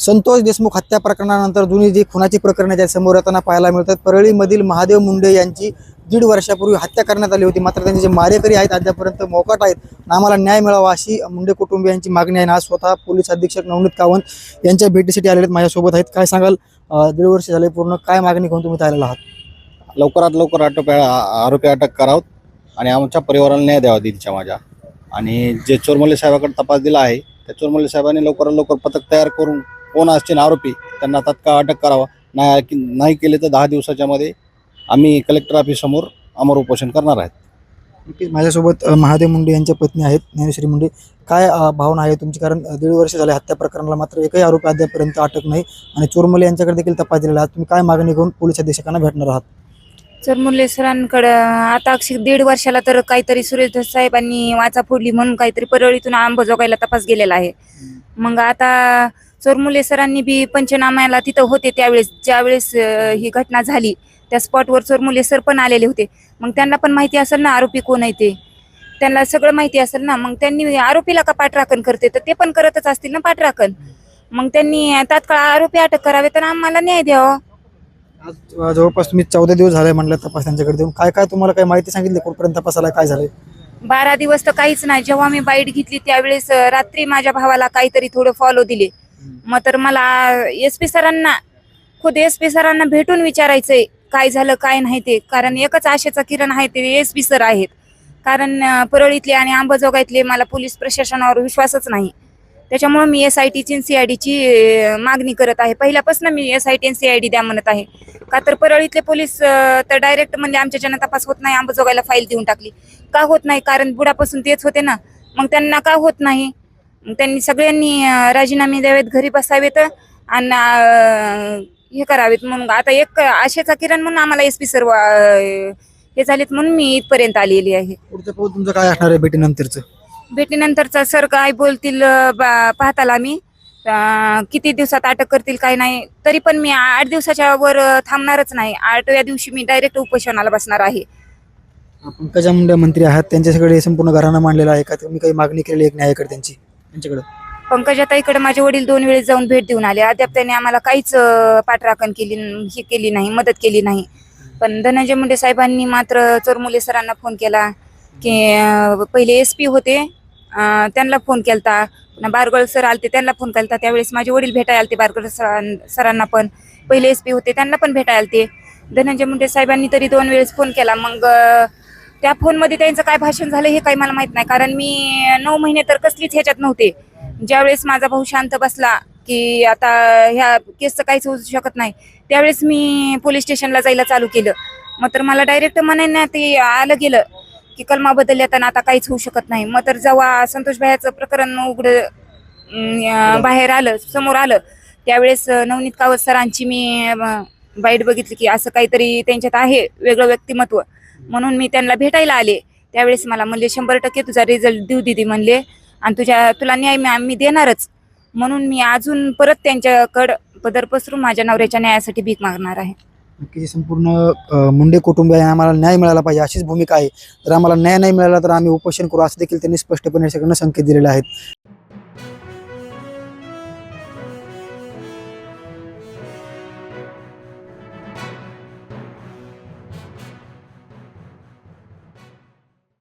संतोष देशमुख हत्या प्रकरणानंतर जुनी जी खुनाची प्रकरणं आहेत समोर येताना पाहायला मिळतात. परळीमधील महादेव मुंडे यांची दीड वर्षापूर्वी हत्या करण्यात आली होती. मात्र त्यांचे जे मारेकरी आहेत अद्यापर्यंत मोकाट आहेत. आणि आम्हाला न्याय मिळावा अशी मुंडे कुटुंबियांची मागणी आहे. आज स्वतः पोलीस अधीक्षक नवनीत कावंत यांच्या भेटीसाठी आलेले आहेत माझ्यासोबत आहेत. काय सांगाल? दीड वर्ष झाले पूर्ण. काय मागणी घेऊन तुम्ही आलेला आहात? लवकरात लवकर अटक आरोपी अटक करावत आणि आमच्या परिवाराला न्याय द्यावा दिलच्या माझ्या. आणि जे चोरमल्ले साहेबाकडे तपास दिला आहे त्या चोरमल्ले साहेबांनी लवकरात लवकर पथक तयार करून कोण असतील आरोपी त्यांना तात्काळ अटक करावा. नाही नाही केले तर दहा दिवसाच्या मध्ये आम्ही कलेक्टर ऑफिससमोर अमर उपोषण करणार आहेत. नक्कीच. माझ्यासोबत महादेव मुंडे यांच्या पत्नी आहेत ज्ञानेश्वरी मुंडे. काय भावना आहे तुमची? कारण दीड वर्ष झाले हत्या प्रकरणाला मात्र एकही आरोपी अद्यापर्यंत अटक नाही आणि चोरमले यांच्याकडे देखील तपास दिलेला आहे. तुम्ही काय मागणी घेऊन पोलीस अधीक्षकांना भेटणार आहात? सर मुरले सरांकडं आता अक्षी दीड वर्षाला तर काहीतरी सुरेश साहेबांनी वाचा फोडली म्हणून काहीतरी परळीतून अंबाजोगाईला तपास गेलेला आहे. मग आता चोरमुले सरांनी बी पंचनाम्याला तिथं होते त्यावेळेस ज्यावेळेस ही घटना झाली त्या स्पॉटवर चोरमुले सर पण आलेले होते. मग त्यांना पण माहिती असेल ना आरोपी कोण आहे ते. त्यांना सगळं माहिती असेल ना मग त्यांनी आरोपीला का पाठराखण करते? तर ते पण करतच असतील ना पाठराखण. मग त्यांनी तात्काळ आरोपी अटक करावे तर आम्हाला न्याय द्यावा. आज जवळपास तुम्ही चौदा दिवस झाले म्हणलं तपास त्यांच्याकडे देऊन. काय काय तुम्हाला काय माहिती सांगितली? कुठपर्यंत तपास आला काय झालं बारा दिवस तर काहीच नाही. जेव्हा मी बाईट घेतली त्यावेळेस रात्री माझ्या भावाला काहीतरी थोडं फॉलो दिले. मग तर मला एस पी सरांना खुद एस पी सरांना भेटून विचारायचंय काय झालं काय नाही ते. कारण एकच आशेचा किरण आहे ते एस पी सर आहेत. कारण परळीतले आणि अंबाजोगाईतले मला पोलीस प्रशासनावर विश्वासच नाही. त्याच्यामुळे मी एस आय टीची सी आय डीची मागणी करत आहे. पहिल्यापासून मी S I T C I D द्या म्हणत आहे. का तर परळीतले पोलीस तर डायरेक्ट म्हणजे आमच्या ज्यांना तपास होत नाही अंबाजोगाईला फाईल देऊन टाकली. का होत नाही? कारण बुडापासून तेच होते ना. मग त्यांना का होत नाही? त्यांनी सगळ्यांनी राजीनामे द्यावेत घरी बसावेत आणि हे करावेत म्हणून. आता एक आशेचा किरण म्हणून आम्हाला एस पी सर हे झालेत म्हणून मी इथपर्यंत आलेली आहे. पुढचं पाऊल तुमचं काय असणार आहे भेटीनंतरचं? भेटीनंतरचा सर काय बोलतील बा- पाहताला मी अं, किती दिवसात अटक करतील काय नाही तरी पण मी आठ दिवसाच्या वर थांबणारच नाही. आठव्या दिवशी मी डायरेक्ट उपोषणाला बसणार आहे. पंकजा मुंडे मंत्री आहात त्यांच्याकडे संपूर्ण घराणं मांडलेलं आहे का? तुम्ही काही मागणी केलेली आहे न्यायाकडे त्यांची? त्यांच्याकडे पंकजाताईकडे माझे वडील दोन वेळेस जाऊन भेट देऊन आले. अद्याप त्यांनी आम्हाला काहीच अं, पाठराखण केली न- केली नाही मदत केली नाही. पण धनंजय मुंडे साहेबांनी मात्र चोरमुले सरांना फोन केला की अं, पहिले एस पी होते अं, त्यांना फोन केलता. पुन्हा बारगळ सर आलते त्यांना फोन केलता. त्यावेळेस माझे वडील भेटायला आलते बारगळ सरां सरांना पण. पहिले एस पी होते त्यांना पण भेटायला आलते. धनंजय मुंडे साहेबांनी तरी दोन वेळेस फोन केला. मग अं, त्या फोनमध्ये त्यांचं काय भाषण झालं हे काही मला माहीत नाही. कारण मी नऊ महिने तर कसलीच ह्याच्यात नव्हते. ज्यावेळेस माझा भाऊ शांत बसला की आता ह्या केसचं काहीच होऊ शकत नाही त्यावेळेस मी पोलीस स्टेशनला जायला चालू केलं. मग तर मला डायरेक्ट म्हणायला ते आलं गेलं की कलमा बदलल्यात आणि आता काहीच होऊ शकत नाही. मग तर जेव्हा संतोष भायाचं प्रकरण उघड बाहेर आलं समोर आलं त्यावेळेस नवनीत कावत सरांची मी बाईट बघितली की असं काहीतरी त्यांच्यात आहे वेगळं व्यक्तिमत्व. म्हणून मी त्यांना भेटायला आले. त्यावेळेस मला म्हणले शंभर टक्के तुझा रिझल्ट देऊ दिदी म्हणले. आणि तुझ्या तुला न्याय मी आम्ही देणारच. म्हणून मी अजून परत त्यांच्याकडं पदर पसरून माझ्या नवऱ्याच्या न्यायासाठी भीक मागणार आहे. नक्की संपूर्ण मुंडे कुटुंब आहे. आम्हाला न्याय मिळाला पाहिजे अशीच भूमिका आहे. तर आम्हाला न्याय नाही मिळाला तर आम्ही उपोषण करू असं देखील त्यांनी स्पष्टपणे सगळ्यांना संकेत दिलेले आहेत.